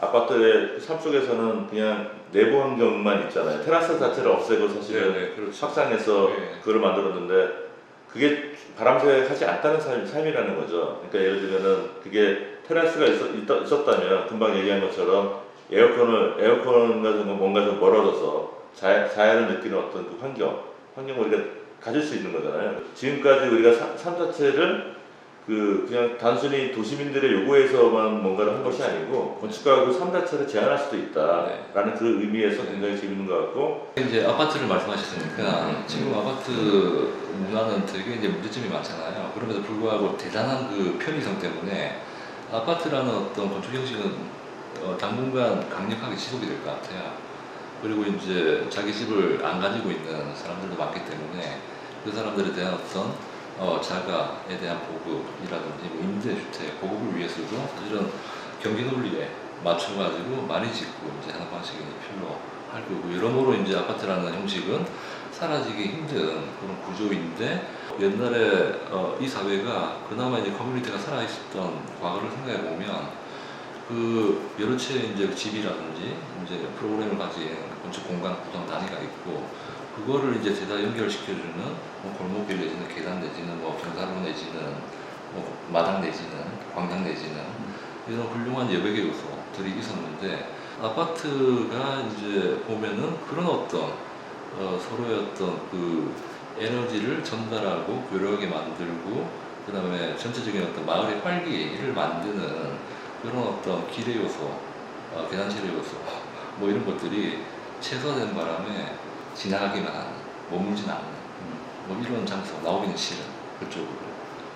아파트의 삶 속에서는 그냥 내부 환경만 있잖아요. 테라스 자체를 없애고 사실은 네, 그렇죠. 확장해서 네. 그걸 만들었는데 그게 바람새하지 않다는 삶, 삶이라는 거죠. 그러니까 예를 들면은 그게 테라스가 있었, 있- 있었다면 금방 얘기한 것처럼 에어컨을 에어컨과 좀 뭔가 좀 멀어져서 자, 자연을 느끼는 어떤 그 환경 환경을 우리가 가질 수 있는 거잖아요. 지금까지 우리가 사- 삶 자체를 그 그냥 단순히 도시민들의 요구에서만 뭔가를 한 것이 아니고 건축가가 그삶 자체를 제한할 수도 있다라는 그 의미에서 굉장히 재밌는 것 같고 이제 아파트를 말씀하셨으니까 음. 지금 아파트 문화는 되게 이제 문제점이 많잖아요. 그럼에도 불구하고 대단한 그 편의성 때문에 아파트라는 어떤 건축 형식은 어, 당분간 강력하게 지속이 될 것 같아요. 그리고 이제 자기 집을 안 가지고 있는 사람들도 많기 때문에 그 사람들에 대한 어떤 어, 자가에 대한 보급이라든지 뭐 임대주택 보급을 위해서도 사실은 경기 논리에 맞춰가지고 많이 짓고 이제 하는 방식이 필요할 거고 여러모로 이제 아파트라는 형식은 사라지기 힘든 그런 구조인데 옛날에 어, 이 사회가 그나마 이제 커뮤니티가 살아있었던 과거를 생각해 보면 그 여러 채 이제 집이라든지 이제 프로그램을 가진 건축 공간 구성 단위가 있고 그거를 이제 대다 연결시켜주는 뭐 골목길 내지는 계단 내지는 뭐 경사로 내지는 뭐 마당 내지는 광장 내지는 이런 훌륭한 여백의 요소들이 있었는데 아파트가 이제 보면은 그런 어떤 어, 서로의 어떤 그 에너지를 전달하고 교류하게 만들고 그 다음에 전체적인 어떤 마을의 활기를 만드는 그런 어떤 기대 요소, 어, 계단체의 요소 뭐 이런 것들이 최소화된 바람에 지나가기만 하는 머물진 않는 뭐 이런 장소 나오기는 싫은 그쪽으로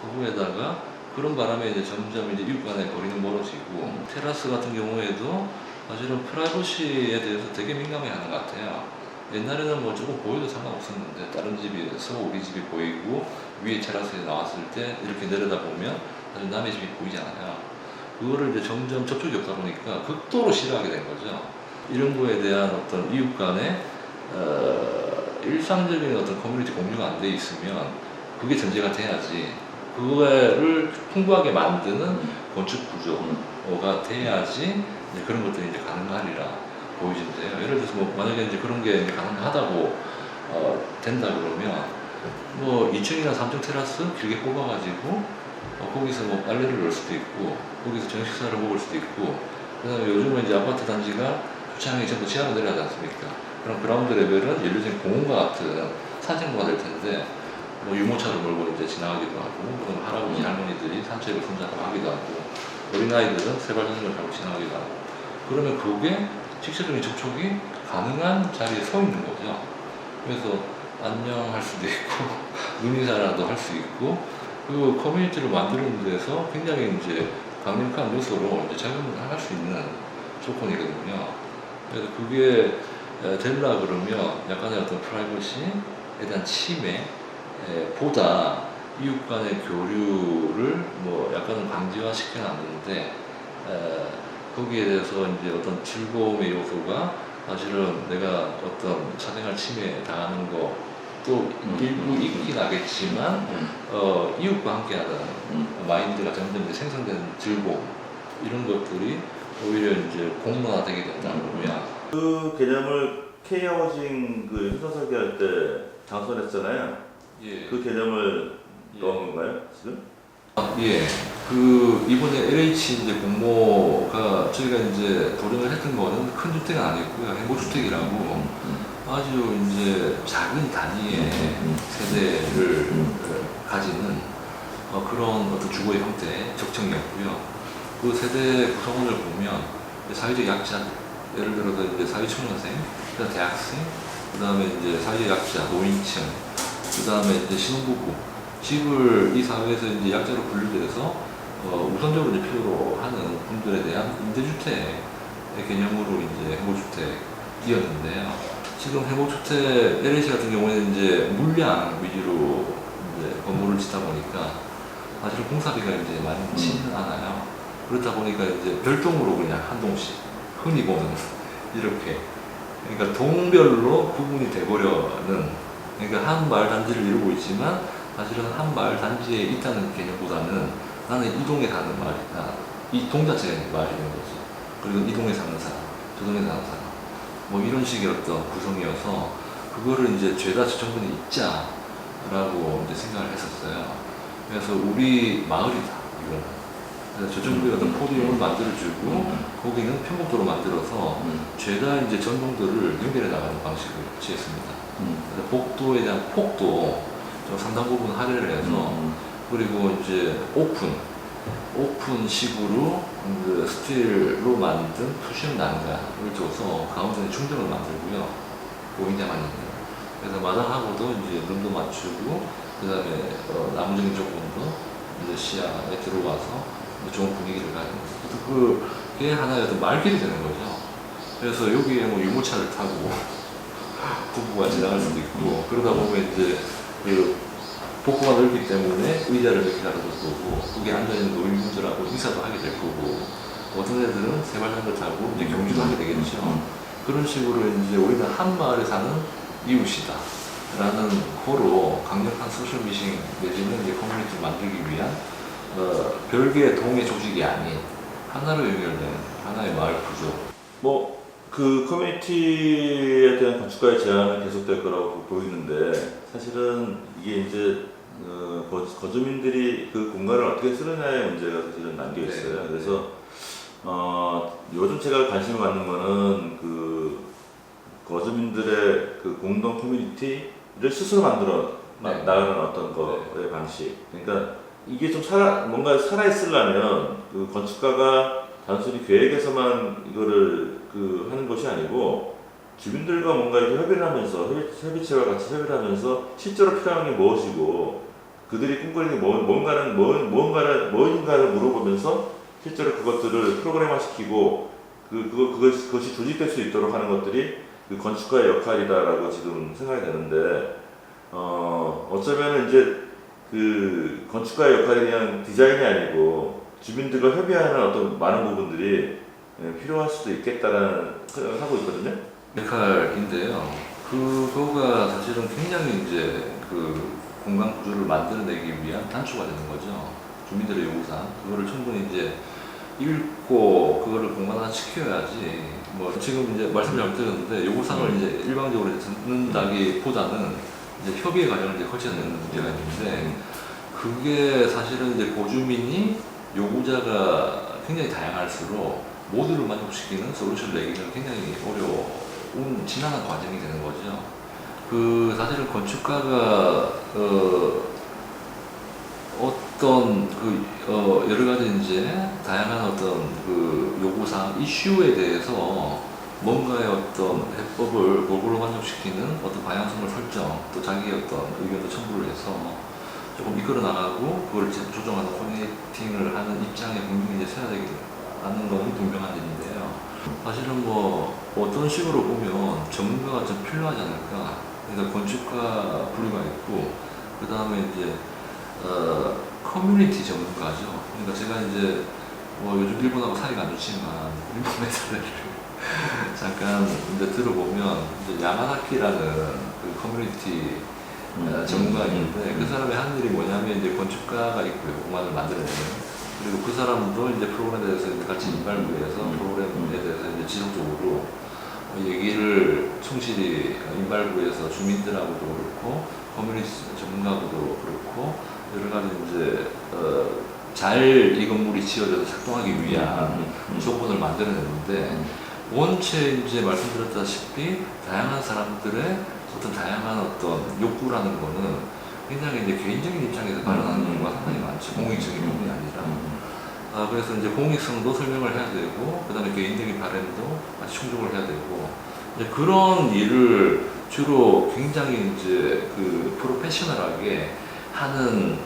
거기에다가 그런 바람에 이제 점점 이제 이웃 간의 거리는 멀어지고 테라스 같은 경우에도 사실은 프라이버시에 대해서 되게 민감해 하는 것 같아요. 옛날에는 뭐 조금 보여도 상관없었는데 다른 집에서 우리 집이 보이고 위에 테라스에 나왔을 때 이렇게 내려다 보면 사실 남의 집이 보이잖아요. 그거를 이제 점점 접촉이 없다 보니까 극도로 싫어하게 된 거죠. 이런 거에 대한 어떤 이웃 간의 어, 일상적인 어떤 커뮤니티 공유가 안 돼 있으면 그게 전제가 돼야지 그거를 풍부하게 만드는 건축 구조가 돼야지 이제 그런 것들이 이제 가능하리라 보여진대요. 예를 들어서 뭐 만약에 이제 그런 게 가능하다고 어, 된다 그러면 뭐 2층이나 3층 테라스 길게 뽑아가지고 어, 거기서 뭐 빨래를 넣을 수도 있고 거기서 저녁 식사를 먹을 수도 있고 그다음에 요즘은 이제 아파트 단지가 주차장이 전부 지하로 내려가지 않습니까? 그럼 그라운드 레벨은 예를 공원과 같은 산책로가 될 텐데 뭐 유모차를 몰고 이제 지나가기도 하고 그럼 할아버지 할머니들이 산책을 손잡고 하기도 하고 어린아이들은 세발 자전거를 타고 지나가기도 하고 그러면 그게 직접적인 접촉이 가능한 자리에 서 있는 거죠. 그래서 안녕할 수도 있고 눈인사라도 할 수 있고 그 커뮤니티를 만드는 데서 굉장히 이제 강력한 요소로 이제 작용을 할 수 있는 조건이거든요. 그래서 그게 에, 되려 그러면 약간의 어떤 프라이버시에 대한 침해 에, 보다 이웃 간의 교류를 뭐 약간은 강제화 시켜놨는데 에, 거기에 대해서 이제 어떤 즐거움의 요소가 사실은 내가 어떤 사생활 침해 당하는 거 또 일부 있긴 하겠지만 어, 이웃과 함께하는 마인드가 점점 이제 생성되는 즐거움 이런 것들이 오히려 이제 공론화되게 된다 그러면 그 개념을 K 하우징 그 현상 설계할 때 당선했잖아요. 예. 그 개념을 예. 넣은 건가요 지금? 아, 예. 그 이번에 LH 이제 공모가 저희가 이제 도전을 했던 거는 큰 주택은 아니고요. 행보주택이라고 아주 이제 작은 단위의 세대를 어, 가지는 어, 그런 어떤 주거의 형태 적정이었고요. 그 세대 구성원을 보면 사회적 약자, 예를 들어서 이제 사회초년생, 그다음 대학생, 그 다음에 이제 사회적 약자, 노인층, 그 다음에 이제 신혼부부, 집을 이 사회에서 이제 약자로 분류돼서 어, 우선적으로 이제 필요로 하는 분들에 대한 임대주택의 개념으로 이제 행복주택이었는데요. 지금 행복주택 LH 같은 경우에는 이제 물량 위주로 이제 건물을 짓다 보니까 사실 공사비가 이제 많지는 않아요. 그렇다 보니까 이제 별동으로 그냥 한 동씩 흔히 보는 이렇게 그러니까 동별로 구분이 돼버려는 그러니까 한 마을 단지를 이루고 있지만 사실은 한 마을 단지에 있다는 개념보다는 나는 이 동에 사는 마을이다. 이 동 자체가 마을인 거지. 그리고 이 동에 사는 사람, 저 동에 사는 사람, 뭐 이런 식의 어떤 구성이어서 그거를 이제 죄다 정권이 있자라고 이제 생각을 했었어요. 그래서 우리 마을이다 이거는. 그래서 저 정부의 어떤 포디움을 만들어주고 거기는 편곡도로 만들어서 죄다 이제 전동들을 연결해 나가는 방식을 취했습니다. 그래서 복도에 대한 폭도 좀 상당 부분 할애를 해서 그리고 이제 오픈 오픈식으로 그 스틸로 만든 푸시형 난간을 줘서 가운데는 충전을 만들고요. 보이냐만 있는 그래서 마당하고도 이제 룸도 맞추고 그 다음에 어, 나무적인 조건도 이제 시야에 들어와서 좋은 분위기를 가는 거죠 그게 하나의 어떤 말길이 되는 거죠. 그래서 여기에 뭐 유모차를 타고 부부가 지나갈 수도 있고 그러다 보면 이제 그 복부가 넓기 때문에 의자를 몇개 가져올 거고 거기에 앉아있는 노인분들하고 인사도 하게 될 거고 어떤 애들은 세발장도 타고 이제 경주도 하게 되겠죠. 그런 식으로 이제 우리는 한 마을에 사는 이웃이다 라는 코로 강력한 소셜 미싱 내지는 이제 커뮤니티를 만들기 위한 어, 별개의 동의 조직이 아닌 하나로 연결된 하나의 마을 구조 뭐 그 커뮤니티에 대한 건축가의 제안은 계속될 거라고 보이는데 사실은 이게 이제 어, 거, 거주민들이 그 공간을 어떻게 쓰느냐의 문제가 사실은 남겨 있어요. 네. 그래서 어, 요즘 제가 관심을 갖는 거는 그 거주민들의 그 공동 커뮤니티를 스스로 만들어 나- 네. 나가는 어떤 거의 방식. 그러니까 이게 좀 살아 뭔가 살아 있으려면 그 건축가가 단순히 계획에서만 이거를 그 하는 것이 아니고 주민들과 뭔가 이렇게 협의를 하면서 협의, 협의체와 같이 협의를 하면서 실제로 필요한 게 무엇이고 그들이 꿈꾸는 게 뭐, 뭔가는 뭐, 뭔가를 뭐인가를 물어보면서 실제로 그것들을 프로그램화시키고 그 그거 그것이, 그것이 조직될 수 있도록 하는 것들이 그 건축가의 역할이다라고 지금 생각이 되는데 어 어쩌면 이제 그 건축가의 역할이 그냥 디자인이 아니고 주민들과 협의하는 어떤 많은 부분들이 예, 필요할 수도 있겠다라는 생각을 하고 있거든요. 역할인데요. 그거가 사실은 굉장히 이제 그 공간 구조를 만들어내기 위한 단초가 되는 거죠. 주민들의 요구사항. 그거를 충분히 이제 읽고 그거를 공간화 시켜야지. 뭐 지금 이제 말씀 잘 드렸는데 요구사항을 이제 일방적으로 듣는다기보다는 이제 협의의 과정을 이제 거쳐야 되는 문제가 있는데 그게 사실은 이제 고주민이 요구자가 굉장히 다양할수록 모두를 만족시키는 솔루션을 내기는 굉장히 어려운 지난한 과정이 되는 거죠. 그 사실은 건축가가 어, 어떤 그 어, 여러 가지 이제 다양한 어떤 그 요구사항 이슈에 대해서 뭔가의 어떤 해법을 골고루 만족시키는 어떤 방향성을 설정 또 자기의 어떤 의견도 첨부를 해서 조금 이끌어 나가고 그걸 이제 조정하는 커뮤니팅을 하는 입장에 분명히 이제 서야 되는 건 분명한 일인데요. 사실은 뭐 어떤 식으로 보면 전문가가 좀 필요하지 않을까. 그러니까 건축가 분류가 있고 그 다음에 이제 어, 커뮤니티 전문가죠. 그러니까 제가 이제 뭐 요즘 일본하고 사이가 안 좋지만 일본의 사례를 잠깐 이제 들어보면 이제 야마나키라는 그 커뮤니티 어, 전문가가 있는데 그 사람의 한 일이 뭐냐면 이제 건축가가 있고요. 공간을 만들어내는. 그리고 그 사람도 이제 프로그램에 대해서 이제 같이 인발부에서 음. 프로그램에 대해서 이제 지속적으로 얘기를 충실히 인발부에서 주민들하고도 그렇고 커뮤니티 전문가하고도 그렇고 여러 가지 이제 어, 잘 이 건물이 지어져서 작동하기 위한 조건을 만들어냈는데 원체 이제 말씀드렸다시피 다양한 사람들의 어떤 다양한 어떤 욕구라는 거는 굉장히 이제 개인적인 입장에서 발언하는 음. 경우가 상당히 많죠. 공익적인 부분이 아니라. 아, 그래서 이제 공익성도 설명을 해야 되고, 그 다음에 개인적인 바램도 같이 충족을 해야 되고, 이제 그런 일을 주로 굉장히 이제 그 프로페셔널하게 하는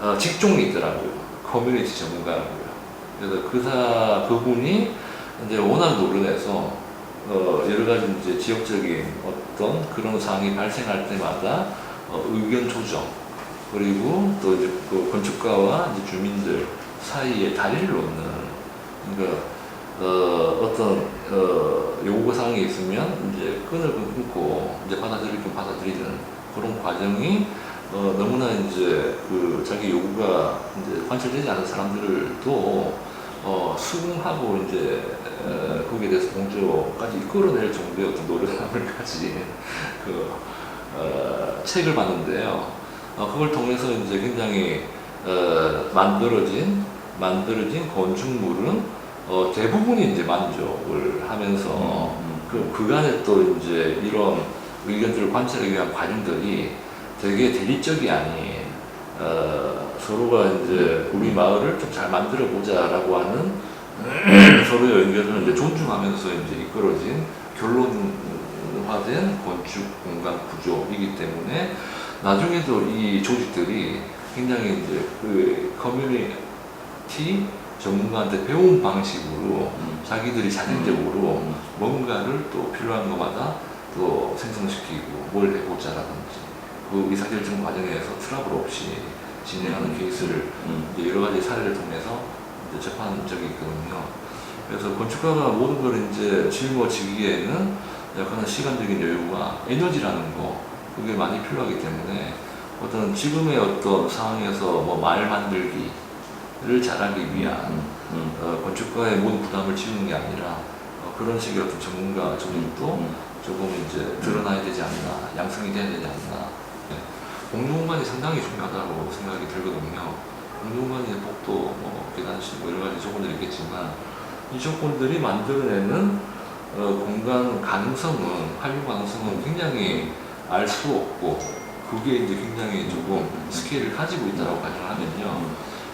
어, 직종이 있더라고요. 커뮤니티 전문가라고요. 그래서 그사, 그분이 이제 워낙 노련해서 어, 여러 가지 이제 지역적인 어떤 그런 상황이 발생할 때마다 어, 의견 조정 그리고 또 이제 그 건축가와 이제 주민들 사이에 다리를 놓는 그러니까 어, 어떤 어, 요구 사항이 있으면 이제 끈을 끊고 이제 받아들일 건 받아들이는 그런 과정이 어, 너무나 이제 그 자기 요구가 이제 관철되지 않은 사람들도 어, 수긍하고 이제 어, 거기에 대해서 공조까지 이끌어낼 정도의 어떤 노력을 가진 그 어, 책을 봤는데요. 어, 그걸 통해서 이제 굉장히 어, 만들어진 만들어진 건축물은 어, 대부분이 이제 만족을 하면서 그 그간에 또 이제 이런 의견들을 관찰하기 위한 과정들이 되게 대립적이 아닌 어, 서로가 이제 우리 마을을 좀 잘 만들어 보자라고 하는 서로의 의견을 이제 존중하면서 이제 이끌어진 결론화된 건축 공간 구조이기 때문에 나중에도 이 조직들이 굉장히 이제 그 커뮤니티 전문가한테 배운 방식으로 자기들이 자생적으로 뭔가를 또 필요한 것마다 또 생성시키고 뭘 해보자라든지 그 의사결정 과정에서 트러블 없이 진행하는 케이스를 이제 여러 가지 사례를 통해서 접한 적이 있거든요. 그래서 건축가가 모든 걸 이제 짊어지기에는 약간은 시간적인 여유와 에너지라는 거 그게 많이 필요하기 때문에 어떤 지금의 어떤 상황에서 뭐 말 만들기를 잘하기 위한 어, 건축가의 모든 부담을 지우는 게 아니라 어, 그런 식의 어떤 전문가 조직도 조금 이제 드러나야 되지 않나, 양성이 돼야 되지 않나. 네. 공중공간이 상당히 중요하다고 생각이 들거든요. 공중공간의 복도, 뭐 계단식 뭐 여러 가지 조건들이 있겠지만 이 조건들이 만들어내는 어, 공간 가능성은 활용 가능성은 굉장히 알 수 없고 그게 이제 굉장히 조금 스케일을 가지고 있다고 가정하면요.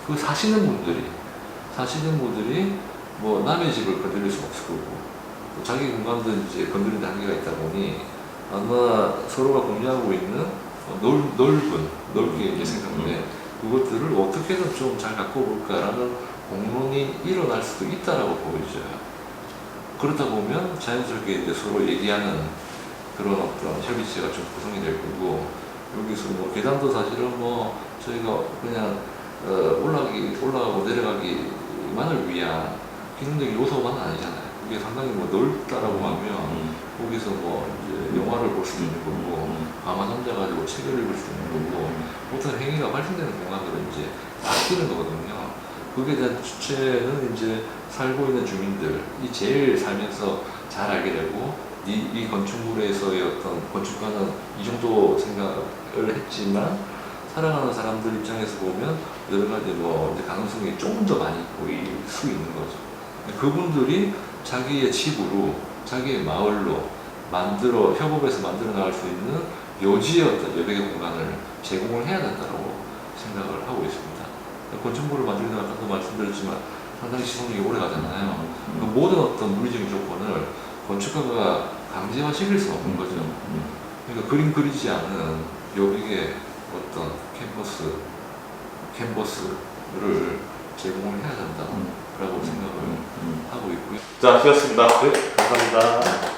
그 사시는 분들이 사시는 분들이 뭐 남의 집을 건드릴 수 없을 거고 또 자기 공간도 이제 건드리는 한계가 있다 보니 아마 서로가 공유하고 있는 어, 넓, 넓은 넓게 이제 생각돼 그것들을 어떻게든 좀 잘 갖고 볼까라는 공론이 일어날 수도 있다라고 보여져요. 그러다 보면 자연스럽게 이제 서로 얘기하는 그런 어떤 협의체가 좀 구성이 될 거고 여기서 뭐 계단도 사실은 뭐 저희가 그냥 어, 올라가기 올라가고 내려가기만을 위한 기능적인 요소만은 아니잖아요. 그게 상당히 뭐 넓다라고 하면 거기서 뭐 이제 영화를 볼 수도 있는 거고 가만 앉아가지고 책을 읽을 수도 있는 거고 모든 행위가 발생되는 공간들은 이제 바뀌는 거거든요. 그게 대한 주체는 이제 살고 있는 주민들이 제일 살면서 잘 알게 되고 이, 이 건축물에서의 어떤 건축가는 이 정도 생각을 했지만 살아가는 사람들 입장에서 보면 여러 가지 뭐 가능성이 조금 더 많이 보일 수 있는 거죠. 그분들이 자기의 집으로 자기의 마을로 만들어 협업해서 만들어 나갈 수 있는 요지의 어떤 여백의 공간을 제공을 해야 된다고 생각을 하고 있습니다. 건축물을 전에 아까도 말씀드렸지만 상당히 시간이 오래 가잖아요. 그 모든 어떤 물리적인 조건을 건축가가 강제화 시킬 수 없는 거죠. 그러니까 그림 그리지 않은 여백의 어떤 캠퍼스, 캔버스를 제공을 해야 된다라고 생각을 하고 있고요. 자, 수고하셨습니다. 네, 감사합니다.